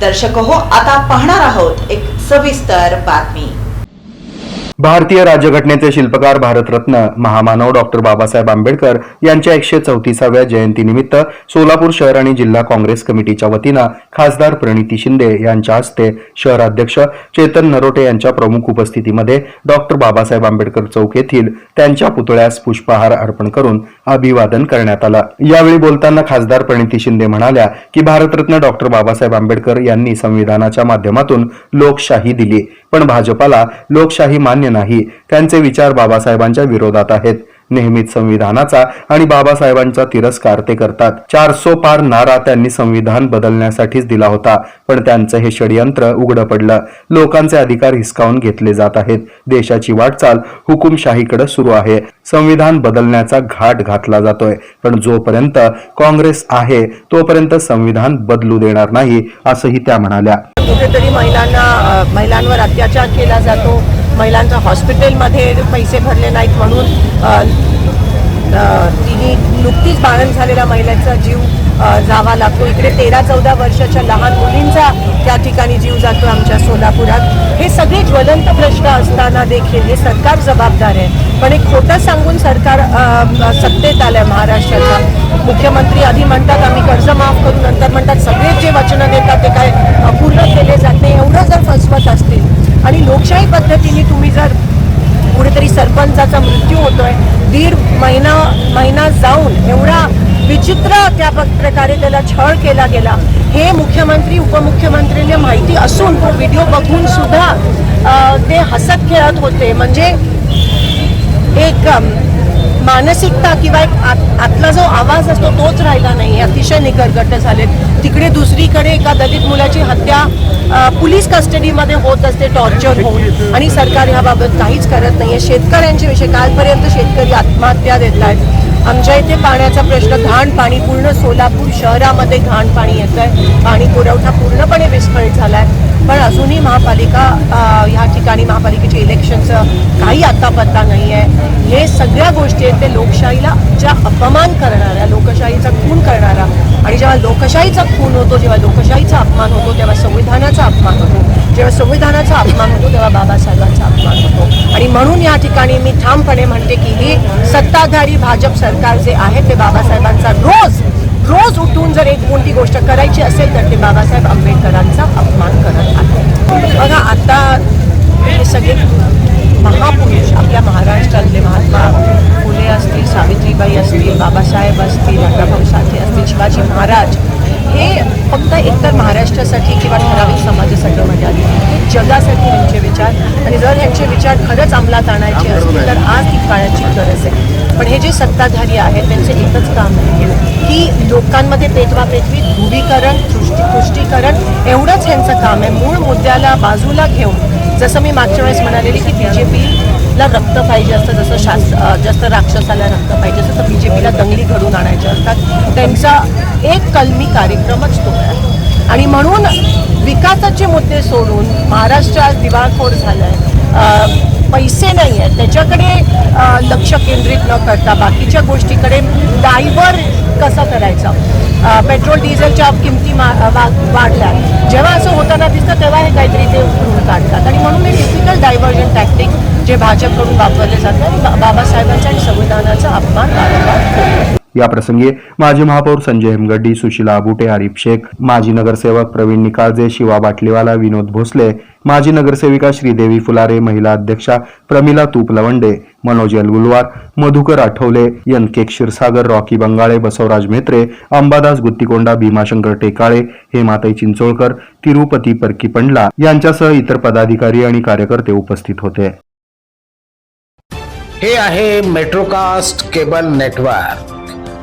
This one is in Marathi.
दर्शक हो आता पाहणार आहोत एक सविस्तर बातमी. भारतीय राज्यघटनेचे शिल्पकार भारतरत्न महामानव डॉक्टर बाबासाहेब आंबेडकर यांच्या एकशे चौतीसाव्या जयंतीनिमित्त सोलापूर शहर आणि जिल्हा काँग्रेस कमिटीच्या वतीनं खासदार प्रणिती शिंदे यांच्या हस्ते शहराध्यक्ष चेतन नरोटे यांच्या प्रमुख उपस्थितीमध्ये डॉक्टर बाबासाहेब आंबेडकर चौक येथील त्यांच्या पुतळ्यास पुष्पहार अर्पण करून अभिवादन करण्यात आलं. यावेळी बोलताना खासदार प्रणिती शिंदे म्हणाल्या की भारतरत्न डॉक्टर बाबासाहेब आंबेडकर यांनी संविधानाच्या माध्यमातून लोकशाही दिली. पण भाजपाला लोकशाही मान्य नाही. त्यांचे विचार बाबासाहेबांच्या विरोधात आहेत. नेहमीच संविधानाचा आणि बाबासाहेबांचा तिरस्कार ते करतात. चारसो पार नारा त्यांनी संविधान बदलण्यासाठीच दिला होता पण त्यांचं हे षडयंत्र उघडं पडलं. लोकांचे अधिकार हिसकावून घेतले जात आहेत. देशाची वाटचाल हुकुमशाहीकडे सुरू आहे. संविधान बदलण्याचा घाट घातला जातोय. पण जोपर्यंत काँग्रेस आहे तोपर्यंत संविधान बदलू देणार नाही असंही त्या म्हणाल्या. कुठेतरी महिलांना महिलांवर अत्याचार केला जातो. महिलांचं हॉस्पिटलमध्ये पैसे भरले नाहीत म्हणून तिने नुकतीच बाळण झालेल्या महिलेचा जीव जावा लागतो. इकडे तेरा चौदा वर्षाच्या लहान मुलींचा त्या ठिकाणी जीव जातो आमच्या सोलापुरात. हे सगळे ज्वलंत प्रश्न असताना देखील हे सरकार जबाबदार आहे. पण एक खोटं सांगून सरकार सत्तेत आलं आहे महाराष्ट्राचा मुख्यमंत्री आधी म्हणतात आम्ही कर्ज माफ करू. नंतर म्हणतात सगळेच जे वचनं देतात ते काय पूर्ण केले जात नाही. एवढं जर फसवत असतील आणि लोकशाही पद्धतीने तुम्ही जर कुठेतरी सरपंचाचा मृत्यू होतोय दीड महिना महिना जाऊन एवढा विचित्र त्या प्रकारे त्याला छळ केला गेला. हे मुख्यमंत्री उपमुख्यमंत्रीने माहिती असून तो व्हिडिओ बघून सुद्धा ते हसत खेळत होते. म्हणजे एक मानसिकता किंवा एक आत- आतला जो आवाज असतो तोच राहिला नाही. अतिशय निकरगट झालेत. तिकडे दुसरीकडे एका दलित मुलाची हत्या पोलीस कस्टडीमध्ये होत असते टॉर्चर होऊन. आणि सरकार ह्याबाबत काहीच करत नाहीये. शेतकऱ्यांचे विषय कालपर्यंत शेतकरी आत्महत्या देत आहेत. आमच्या इथे पाण्याचा प्रश्न घाण पाणी पूर्ण सोलापूर शहरामध्ये घाण पाणी येतं आहे पाणी पुरवठा पूर्णपणे विस्कळीत झाला आहे महापालिका ह्या ठिकाणी महापालिकेचे इलेक्शनचं काही आता पत्ता नाही आहे. हे सगळ्या गोष्टी आहेत ते लोकशाहीला ज्या अपमान करणाऱ्या लोकशाहीचा खून करणारा आणि जेव्हा लोकशाहीचा खून होतो जेव्हा लोकशाहीचा अपमान होतो तेव्हा संविधानाचा अपमान होतो. जेव्हा संविधानाचा अपमान होतो तेव्हा बाबासाहेबांचा अपमान होतो. आणि म्हणून या ठिकाणी मी ठामपणे म्हणते की हे सत्ताधारी भाजप सरकार जे आहे ते बाबासाहेबांचा रोज रोज उठून जर एक कोणती गोष्ट करायची असेल तर ते बाबासाहेब आंबेडकरांचा अपमान करत आहे बघा आता हे सगळे महापुरुष आपल्या महाराष्ट्रातले महात्मा फुले असतील सावित्रीबाई असतील बाबासाहेब असतील अण्णाभाऊ साठे असतील शिवाजी महाराज हे फक्त एकतर महाराष्ट्रासाठी किंवा ठराविक समाजासाठी म्हणतात. जगासाठी यांचे विचार. आणि जर ह्यांचे विचार खरंच अंमलात आणायचे असतील तर आज ती काळाची गरज आहे. पण हे जे सत्ताधारी आहेत त्यांचे एकच काम आहे. की लोकांमध्ये पेटवा पेटवी ध्रुवीकरण तुष्टी तुष्टीकरण एवढंच ह्यांचं काम आहे. मूळ मुद्द्याला बाजूला घेऊन जसं मी मागच्या वेळेस म्हणालेली की बी जे पीला रक्त पाहिजे असतं जसं शास्त्र अं, जसं राक्षसाला रक्त पाहिजे असतं तर बी जे पीला दंगली घडून आणायच्या असतात. त्यांचा एक कलमी कार्यक्रमच तो आहे. आणि म्हणून विकासाचे मुद्दे सोडून महाराष्ट्र आज दिवाळखोर झालं आहे पैसे नाही आहेत त्याच्याकडे लक्ष केंद्रित न करता बाकीच्या गोष्टीकडे डायव्हर कसा करायचा? पेट्रोल डिझेलच्या किमती मा- वा- वाढल्या. जेव्हा असं होताना दिसतं तेव्हा हे काहीतरी ते उकरून काढतात. आणि म्हणून हे टिपिकल डायव्हर्जन टॅक्टिक जे भाजपकडून वापरले जातात आणि बा- बाबासाहेबांच्या आणि संविधानाचा अपमान वारंवार याप्रसंगी माजी महापौर संजय हेमगड्डी सुशीला आबुटे आरिफ शेख माजी नगरसेवक प्रवीण निकाळजे शिवा बाटलीवाला विनोद भोसले माजी नगरसेविका श्रीदेवी फुलारे महिला अध्यक्षा प्रमिला तूप लवंडे मनोज यलगुलवार मधुकर आठवले यनकेक क्षीरसागर रॉकी बंगाळे बसवराज मेत्रे अंबादास गुत्तीकोंडा भीमाशंकर टेकाळे हेमाताई चिंचोळकर तिरुपती परकी पंडला यांच्यासह इतर पदाधिकारी आणि कार्यकर्ते उपस्थित होते. हे आहे मेट्रोकास्ट केबल नेटवर्क.